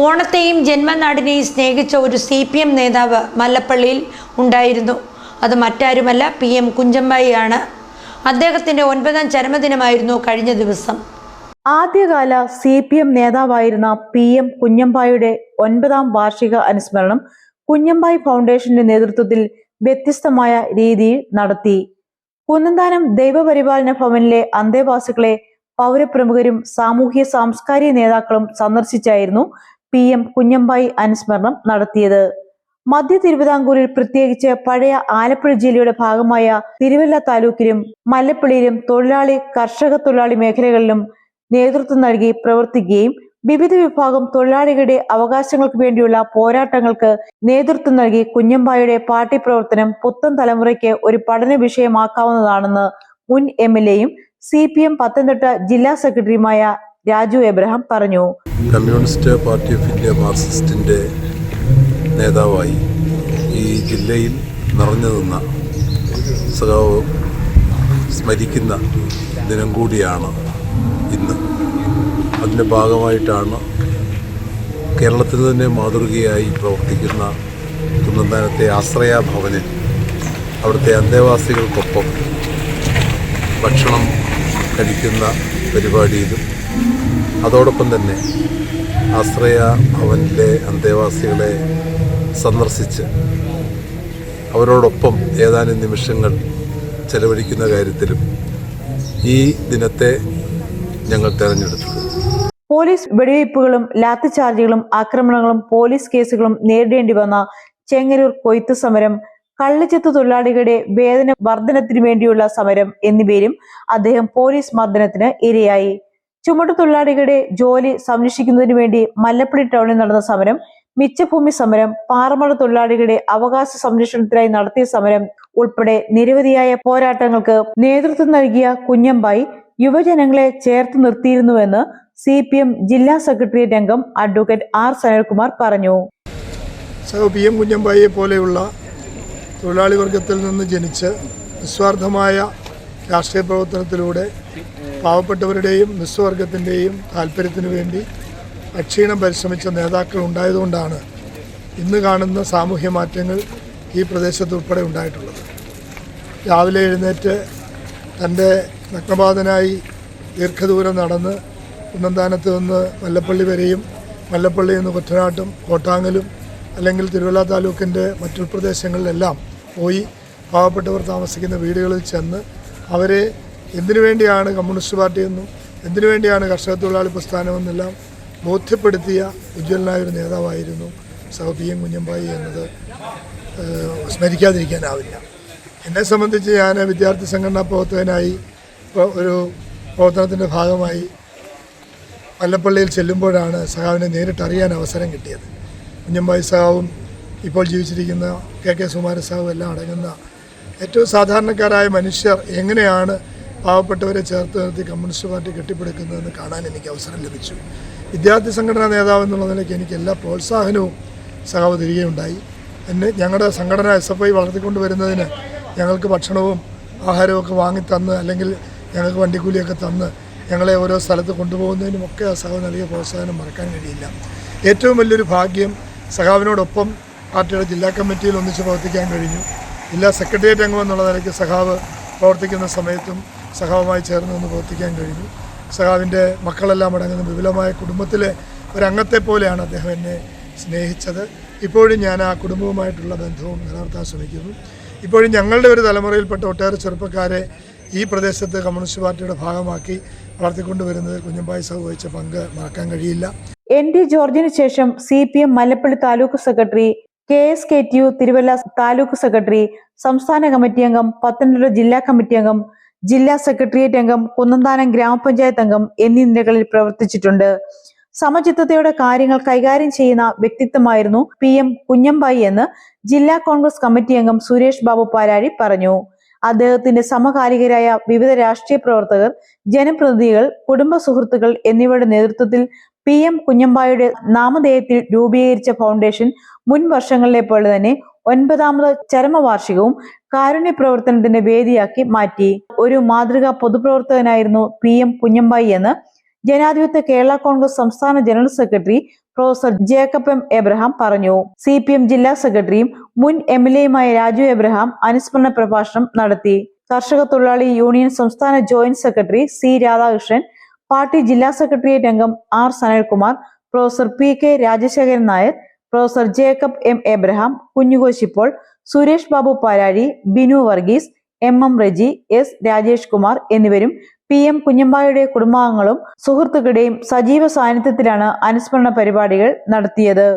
ഓണത്തെയും ജന്മനാടിനെയും സ്നേഹിച്ച ഒരു C P M നേതാവ് മല്ലപ്പള്ളിയിൽ ഉണ്ടായിരുന്നു. അത് മറ്റാരുമല്ല പി എം കുഞ്ചമ്പായിയാണ്. അദ്ദേഹത്തിന്റെ ഒൻപതാം ചരമദിനമായിരുന്നു കഴിഞ്ഞ ദിവസം. ആദ്യകാല സി പി എം നേതാവായിരുന്ന പി എം കുഞ്ഞമ്പായുടെ ഒൻപതാം വാർഷിക അനുസ്മരണം കുഞ്ഞമ്പായി ഫൗണ്ടേഷന്റെ നേതൃത്വത്തിൽ വ്യത്യസ്തമായ രീതിയിൽ നടത്തി. കുന്നന്താനം ദൈവപരിപാലന ഭവനിലെ അന്തേവാസികളെ പൗരപ്രമുഖരും സാമൂഹ്യ സാംസ്കാരിക നേതാക്കളും സന്ദർശിച്ചായിരുന്നു പി എം കുഞ്ഞമ്പായി അനുസ്മരണം നടത്തിയത്. മധ്യ തിരുവിതാംകൂറിൽ പ്രത്യേകിച്ച് പഴയ ആലപ്പുഴ ജില്ലയുടെ ഭാഗമായ തിരുവല്ല താലൂക്കിലും മല്ലപ്പള്ളിയിലും തൊഴിലാളി കർഷക തൊഴിലാളി മേഖലകളിലും നേതൃത്വം നൽകി പ്രവർത്തിക്കുകയും വിവിധ വിഭാഗം തൊഴിലാളികളുടെ അവകാശങ്ങൾക്ക് വേണ്ടിയുള്ള പോരാട്ടങ്ങൾക്ക് നേതൃത്വം നൽകി കുഞ്ഞമ്പായുടെ പാർട്ടി പ്രവർത്തനം പുത്തൻ തലമുറയ്ക്ക് ഒരു പഠന വിഷയമാക്കാവുന്നതാണെന്ന് മുൻ എം എൽ എയും സി പി എം പത്തനംതിട്ട ജില്ലാ സെക്രട്ടറിയുമായ രാജു എബ്രഹാം പറഞ്ഞു. കമ്മ്യൂണിസ്റ്റ് പാർട്ടി ഓഫ് ഇന്ത്യ മാർക്സിസ്റ്റിന്റെ നേതാവായി ഈ ജില്ലയിൽ നിറഞ്ഞു നിന്ന സഖാവ് സ്മരിക്കുന്ന ദിനം കൂടിയാണ് ഇന്ന്. അതിന്റെ ഭാഗമായിട്ടാണ് കേരളത്തിൽ തന്നെ മാതൃകയായി പ്രവർത്തിക്കുന്ന കുന്നന്താനത്തെ ആശ്രയ ഭവനിൽ അവിടുത്തെ അന്തേവാസികൾക്കൊപ്പം ഭക്ഷണം കഴിക്കുന്ന പരിപാടിയിലും അതോടൊപ്പം തന്നെ ആശ്രയ ഭവനിലെ അന്തേവാസികളെ സന്ദർശിച്ച് അവരോടൊപ്പം ഏതാനും നിമിഷങ്ങൾ ചെലവഴിക്കുന്ന കാര്യത്തിലും ഈ ദിനത്തെ ഞങ്ങൾ തെരഞ്ഞെടുത്തു. പോലീസ് വെടിവയ്പ്പുകളും ലാത്തിചാർജുകളും ആക്രമണങ്ങളും പോലീസ് കേസുകളും നേരിടേണ്ടി വന്ന ചെങ്ങന്നൂർ കൊയ്ത്ത് സമരം കള്ളിച്ചെത്ത് തൊഴിലാളികളുടെ വേതന വർധനത്തിനു വേണ്ടിയുള്ള സമരം എന്നിവയിലും അദ്ദേഹം പോലീസ് മർദ്ദനത്തിന് ഇരയായി. ചുമട്ടു തൊഴിലാളികളുടെ ജോലി സംരക്ഷിക്കുന്നതിനു വേണ്ടി മല്ലപ്പള്ളി ടൗണിൽ നടന്ന സമരം മിച്ചഭൂമി സമരം പാറമട തൊഴിലാളികളുടെ അവകാശ സംരക്ഷണത്തിനായി നടത്തിയ സമരം ഉൾപ്പെടെ നിരവധിയായ പോരാട്ടങ്ങൾക്ക് നേതൃത്വം നൽകിയ കുഞ്ഞമ്പായി യുവജനങ്ങളെ ചേർത്ത് നിർത്തിയിരുന്നുവെന്ന് സി പി എം ജില്ലാ സെക്രട്ടേറിയറ്റ് അംഗം അഡ്വക്കേറ്റ് ആർ സനൽകുമാർ പറഞ്ഞു. പി എം കുഞ്ഞമ്പായിയെ പോലെയുള്ള തൊഴിലാളി വർഗത്തിൽ നിന്ന് ജനിച്ച് നിസ്വാർത്ഥമായ രാഷ്ട്രീയ പ്രവർത്തനത്തിലൂടെ പാവപ്പെട്ടവരുടെയും നിസ്വർഗത്തിന്റെയും താല്പര്യത്തിനു വേണ്ടി അക്ഷീണം പരിശ്രമിച്ച നേതാക്കൾ ഉണ്ടായതുകൊണ്ടാണ് ഇന്ന് കാണുന്ന സാമൂഹ്യ മാറ്റങ്ങൾ ഈ പ്രദേശത്ത് ഉൾപ്പെടെ ഉണ്ടായിട്ടുള്ളത്. രാവിലെ എഴുന്നേറ്റ് തന്റെ നഗ്നപാതനായി ദീർഘദൂരം നടന്ന് കുന്നന്താനത്ത് നിന്ന് മല്ലപ്പള്ളി വരെയും മല്ലപ്പള്ളിയിൽ നിന്ന് കുട്ടനാട്ടും കോട്ടാങ്ങലും അല്ലെങ്കിൽ തിരുവല്ല താലൂക്കിന്റെ മറ്റു പ്രദേശങ്ങളിലെല്ലാം പോയി പാവപ്പെട്ടവർ താമസിക്കുന്ന വീടുകളിൽ ചെന്ന് അവരെ എന്തിനു വേണ്ടിയാണ് കമ്മ്യൂണിസ്റ്റ് പാർട്ടി എന്നും എന്തിനു വേണ്ടിയാണ് കർഷക തൊഴിലാളി പ്രസ്ഥാനമെന്നെല്ലാം ബോധ്യപ്പെടുത്തിയ ഉജ്ജ്വലനായ ഒരു നേതാവായിരുന്നു സഹ പി എം കുഞ്ഞമ്പായി എന്നത്? സ്മരിക്കാതിരിക്കാനാവില്ല എന്നെ സംബന്ധിച്ച് ഞാൻ വിദ്യാർത്ഥി സംഘടനാ പ്രവർത്തകനായി ഒരു പ്രവർത്തനത്തിന്റെ ഭാഗമായി വല്ലപ്പള്ളിയിൽ ചെല്ലുമ്പോഴാണ് സഹാവിനെ നേരിട്ട് അറിയാൻ അവസരം കിട്ടിയത്. കുഞ്ഞമ്പായി സഹാവും ഇപ്പോൾ ജീവിച്ചിരിക്കുന്ന കെ കെ സുമാര എല്ലാം അടങ്ങുന്ന ഏറ്റവും സാധാരണക്കാരായ മനുഷ്യർ എങ്ങനെയാണ് പാവപ്പെട്ടവരെ ചേർത്ത് നിർത്തി കമ്മ്യൂണിസ്റ്റ് പാർട്ടി കെട്ടിപ്പടുക്കുന്നതെന്ന് കാണാൻ എനിക്ക് അവസരം ലഭിച്ചു. വിദ്യാർത്ഥി സംഘടനാ നേതാവ് എന്നുള്ള നിലയ്ക്ക് എനിക്ക് എല്ലാ പ്രോത്സാഹനവും സഹാവ് തിരികെയുണ്ടായി. എന്നെ ഞങ്ങളുടെ സംഘടന എസ് എഫ് ഐ വളർത്തിക്കൊണ്ട് വരുന്നതിന് ഞങ്ങൾക്ക് ഭക്ഷണവും ആഹാരവും ഒക്കെ വാങ്ങിത്തന്ന് അല്ലെങ്കിൽ ഞങ്ങൾക്ക് വണ്ടിക്കൂലിയൊക്കെ തന്ന് ഞങ്ങളെ ഓരോ സ്ഥലത്ത് കൊണ്ടുപോകുന്നതിനുമൊക്കെ ആ സഹാവ് നൽകിയ പ്രോത്സാഹനം മറക്കാൻ കഴിയില്ല. ഏറ്റവും വലിയൊരു ഭാഗ്യം സഹാവിനോടൊപ്പം പാർട്ടിയുടെ ജില്ലാ കമ്മിറ്റിയിൽ ഒന്നിച്ച് പ്രവർത്തിക്കാൻ കഴിഞ്ഞു. ജില്ലാ സെക്രട്ടേറിയറ്റ് അംഗം എന്നുള്ള നിലയ്ക്ക് സഖാവ് പ്രവർത്തിക്കുന്ന സമയത്തും സഖാവുമായി ചേർന്ന് നിന്ന് പ്രവർത്തിക്കാൻ കഴിഞ്ഞു. സഖാവിന്റെ മക്കളെല്ലാം അടങ്ങുന്ന വിപുലമായ കുടുംബത്തിലെ ഒരംഗത്തെ പോലെയാണ് അദ്ദേഹം എന്നെ സ്നേഹിച്ചത്. ഇപ്പോഴും ഞാൻ ആ കുടുംബവുമായിട്ടുള്ള ബന്ധവും നിലനിർത്താൻ ശ്രമിക്കുന്നു. ഇപ്പോഴും ഞങ്ങളുടെ ഒരു തലമുറയിൽപ്പെട്ട ഒട്ടേറെ ചെറുപ്പക്കാരെ ഈ പ്രദേശത്ത് കമ്മ്യൂണിസ്റ്റ് പാർട്ടിയുടെ ഭാഗമാക്കി വളർത്തിക്കൊണ്ടുവരുന്നത് കുഞ്ഞമ്പായി സഹ വഹിച്ച പങ്ക് മറക്കാൻ കഴിയില്ല. എൻ ഡി ജോർജിന് ശേഷം C P M Mallappally taluk secretary K S K T U Thiruvalla taluk secretary സംസ്ഥാന കമ്മിറ്റി അംഗം പത്തനംതിട്ട ജില്ലാ കമ്മിറ്റി അംഗം ജില്ലാ സെക്രട്ടേറിയറ്റ് അംഗം കുന്നന്താനം ഗ്രാമപഞ്ചായത്ത് അംഗം എന്നീ നിലകളിൽ പ്രവർത്തിച്ചിട്ടുണ്ട്. സമചിത്തതയോടെ കാര്യങ്ങൾ കൈകാര്യം ചെയ്യുന്ന വ്യക്തിത്വമായിരുന്നു പി എം കുഞ്ഞമ്പായി എന്ന് ജില്ലാ കോൺഗ്രസ് കമ്മിറ്റി അംഗം സുരേഷ് ബാബു പാലാഴി പറഞ്ഞു. അദ്ദേഹത്തിന്റെ സമകാലികരായ വിവിധ രാഷ്ട്രീയ പ്രവർത്തകർ ജനപ്രതിനിധികൾ കുടുംബ സുഹൃത്തുക്കൾ എന്നിവരുടെ നേതൃത്വത്തിൽ പി എം കുഞ്ഞമ്പായുടെ നാമധേയത്തിൽ രൂപീകരിച്ച ഫൗണ്ടേഷൻ മുൻ വർഷങ്ങളിലെ പോലെ തന്നെ ഒൻപതാമത് ചരമവാർഷികവും കാരുണ്യ പ്രവർത്തനത്തിന്റെ വേദിയാക്കി മാറ്റി. ഒരു മാതൃകാ പൊതുപ്രവർത്തകനായിരുന്നു പി എം കുഞ്ഞമ്പായി എന്ന് ജനാധിപത്യ കേരള കോൺഗ്രസ് സംസ്ഥാന general secretary professor Jacob M Abraham പറഞ്ഞു. സി പി എം ജില്ലാ സെക്രട്ടറിയും മുൻ എം എൽ എയുമായ രാജു എബ്രഹാം അനുസ്മരണ പ്രഭാഷണം നടത്തി. കർഷക തൊഴിലാളി യൂണിയൻ സംസ്ഥാന joint secretary C Radhakrishnan party ജില്ലാ സെക്രട്ടേറിയറ്റ് അംഗം R Sanalkumar professor P K Rajasekharan Nair professor Jacob M Abraham കുഞ്ഞുകോശിപ്പോൾ Suresh Babu Palazhi Binu Varghese M M Reji S Rajesh Kumar എന്നിവരും പി എം കുഞ്ഞമ്പായുടെ കുടുംബാംഗങ്ങളും സുഹൃത്തുക്കളുടെയും സജീവ സാന്നിധ്യത്തിലാണ് അനുസ്മരണ പരിപാടികൾ നടത്തിയത്.